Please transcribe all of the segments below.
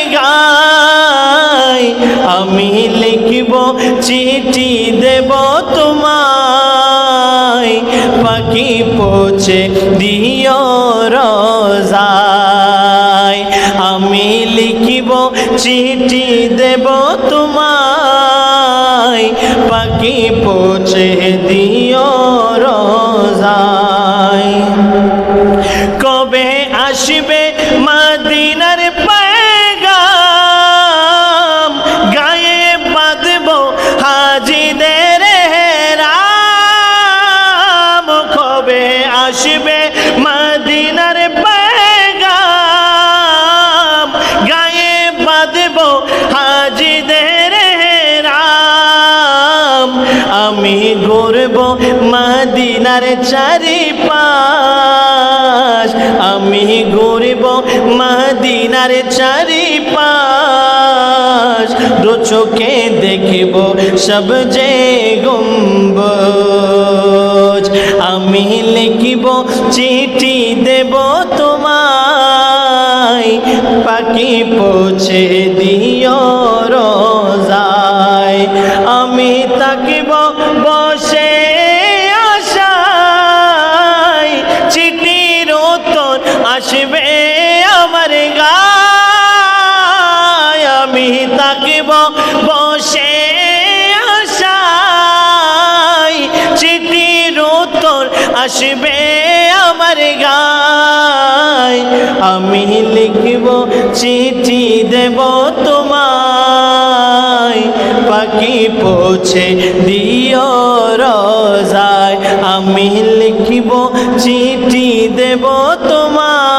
আমার গায় আমি লিখব চিঠি দেব তোমায়। পাখি পৌঁছে দিও রোজায়। আমি লিখব চিঠি হাজিদের রাম কবে আসবে মাদিনার পায়গাম গায়ে বাঁধব হাজিদের রাম আমি ঘুরব মাদিনার চারি পাশ আমি ঘুরব মাদিনার চারি পাশ দু চোখে দেখব সব যে গুম্ব আমি লিখিব চিঠি বসে আশায় চিঠির উত্তর আসবে আমার গায়। আমি লিখব, চিঠি দেব তোমায়। পাখি পৌঁছে দিও রোজায়। আমি লিখিব, চিঠি দেব তোমায়।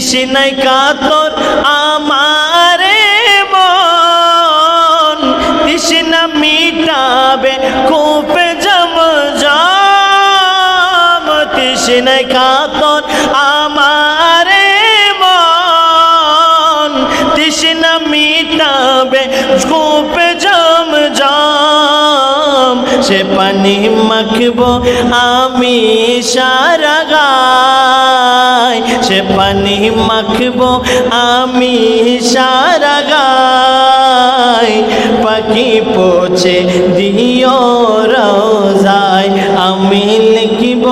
তৃষ্ণায় কাতর আমারে মন। তৃষ্ণা মিটাবে কোপে জম জম তৃষ্ণায় কাতর সে পানি মাখবো, আমি সারা সে পানি মাখবো, আমি সারা গায়। পাখি পৌঁছে দিও রোজায়, আমি লিখিব,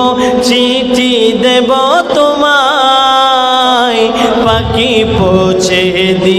চিঠি দেব তোমায়। পাখি পৌঁছে দিও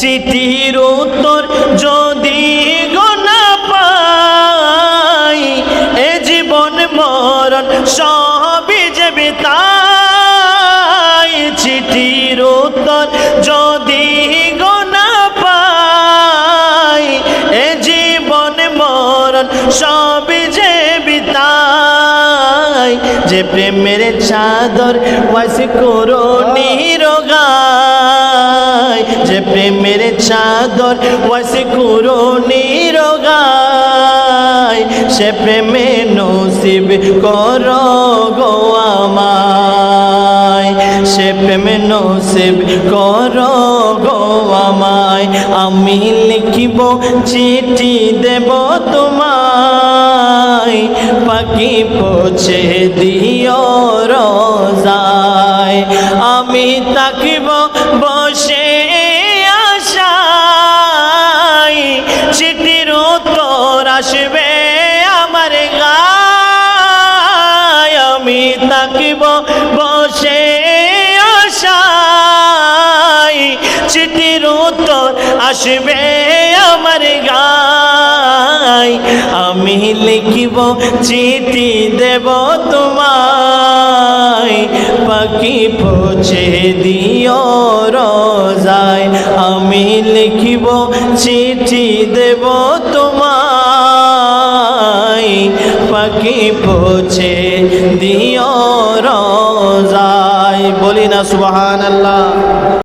চিঠির উত্তর যদি গোনা পাই, এ জীবন মরণ সবই যে বিতাই। চিঠির উত্তর যদি গোনা পাই, এ জীবন মরণ সবই যে বিতাই। যে প্রেমের চাদর ওয়াস করো নিরোগায় যে প্রেমের চাদর, ওয়াস করো নিরোগায় সে প্রেমে নসিব করো গো আমায়। সে প্রেমে নসিব করো গো আমায়। আমি লিখিব, চিঠি দেব তোমায়। পাখি পৌঁছে দিও রোজায়। আমি তাকিব, বসে তাকিব বসে আশায়। চিঠির উত্তর আসবে আমার গায়। আমি লিখিব, চিঠি দেব তোমায়। পাখি পৌঁছে দিও রোজায়। আমি লিখিব, চিঠি দেব তোমায়। পাখি পৌঁছে দিও রায় বলি না সুবহান আল্লাহ